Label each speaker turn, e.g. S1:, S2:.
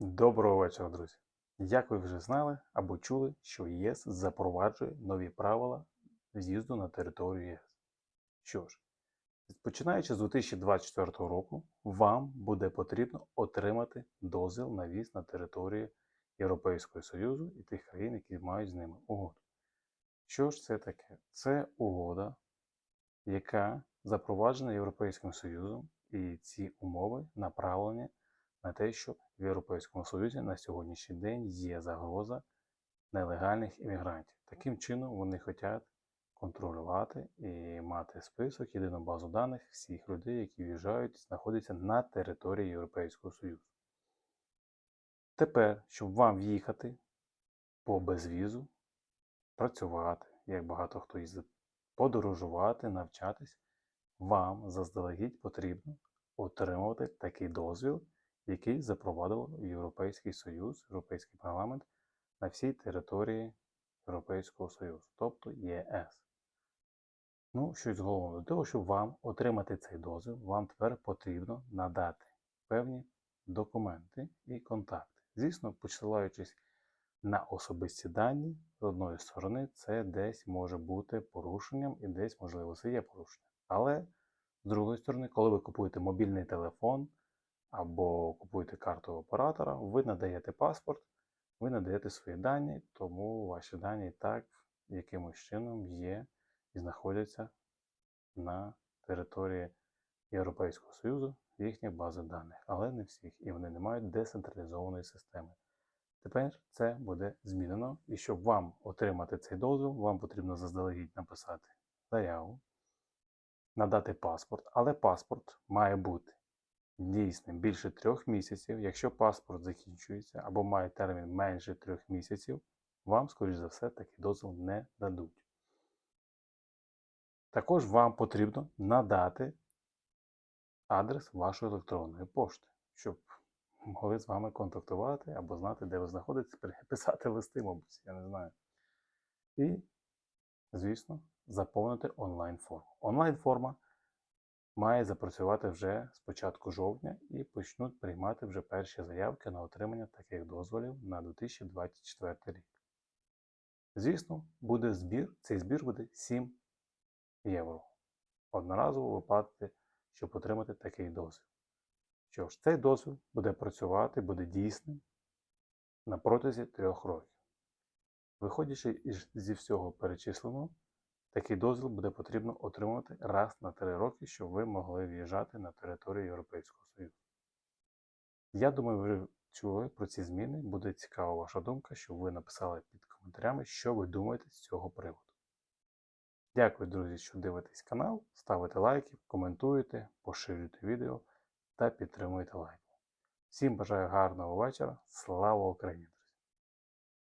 S1: Доброго вечора, друзі! Як ви вже знали або чули, що ЄС запроваджує нові правила в'їзду на територію ЄС. Що ж, починаючи з 2024 року, вам буде потрібно отримати дозвіл на в'їзд на територію Європейського Союзу і тих країн, які мають з ними угоду. Що ж це таке? Це угода, яка запроваджена Європейським Союзом, і ці умови направлені на те, що в Європейському Союзі на сьогоднішній день є загроза нелегальних іммігрантів. Таким чином вони хочуть контролювати і мати список, єдину базу даних всіх людей, які в'їжджають, знаходяться на території Європейського Союзу. Тепер, щоб вам в'їхати по безвізу, працювати, як багато хто їздить, подорожувати, навчатись, вам заздалегідь потрібно отримувати такий дозвіл, який запровадив Європейський Союз, Європейський парламент на всій території Європейського Союзу, тобто ЄС. Ну, щось головне, для того, щоб вам отримати цей дозвіл, вам тепер потрібно надати певні документи і контакти. Звісно, посилаючись на особисті дані, з одної сторони, це десь може бути порушенням і десь, можливо, це є порушення. Але з другої сторони, коли ви купуєте мобільний телефон або купуєте карту оператора, ви надаєте паспорт, ви надаєте свої дані, тому ваші дані так якимось чином є і знаходяться на території Європейського Союзу їхні бази даних, але не всіх, і вони не мають децентралізованої системи. Тепер це буде змінено, і щоб вам отримати цей дозвіл, вам потрібно заздалегідь написати заяву, надати паспорт, але паспорт має бути дійсним більше трьох місяців. Якщо паспорт закінчується або має термін менше трьох місяців, вам, скоріш за все, такий дозвіл не дадуть. Також вам потрібно надати адрес вашої електронної пошти, щоб могли з вами контактувати або знати, де ви знаходитесь, писати листи, мабуть, я не знаю. І, звісно, заповнити онлайн-форму. Онлайн-форма має запрацювати вже з початку жовтня і почнуть приймати вже перші заявки на отримання таких дозволів на 2024 рік. Звісно, буде збір, цей збір буде 7 євро. Одноразово виплатити, щоб отримати такий дозвіл. Що ж, цей дозвіл буде працювати, буде дійсним на протязі трьох років. Виходячи зі всього перечисленого, такий дозвіл буде потрібно отримувати раз на три роки, щоб ви могли в'їжджати на територію Європейського Союзу. Я думаю, ви чули про ці зміни. Буде цікава ваша думка, щоб ви написали під коментарями, що ви думаєте з цього приводу. Дякую, друзі, що дивитесь канал, ставите лайки, коментуєте, поширюйте відео та підтримуйте лайком. Всім бажаю гарного вечора. Слава Україні!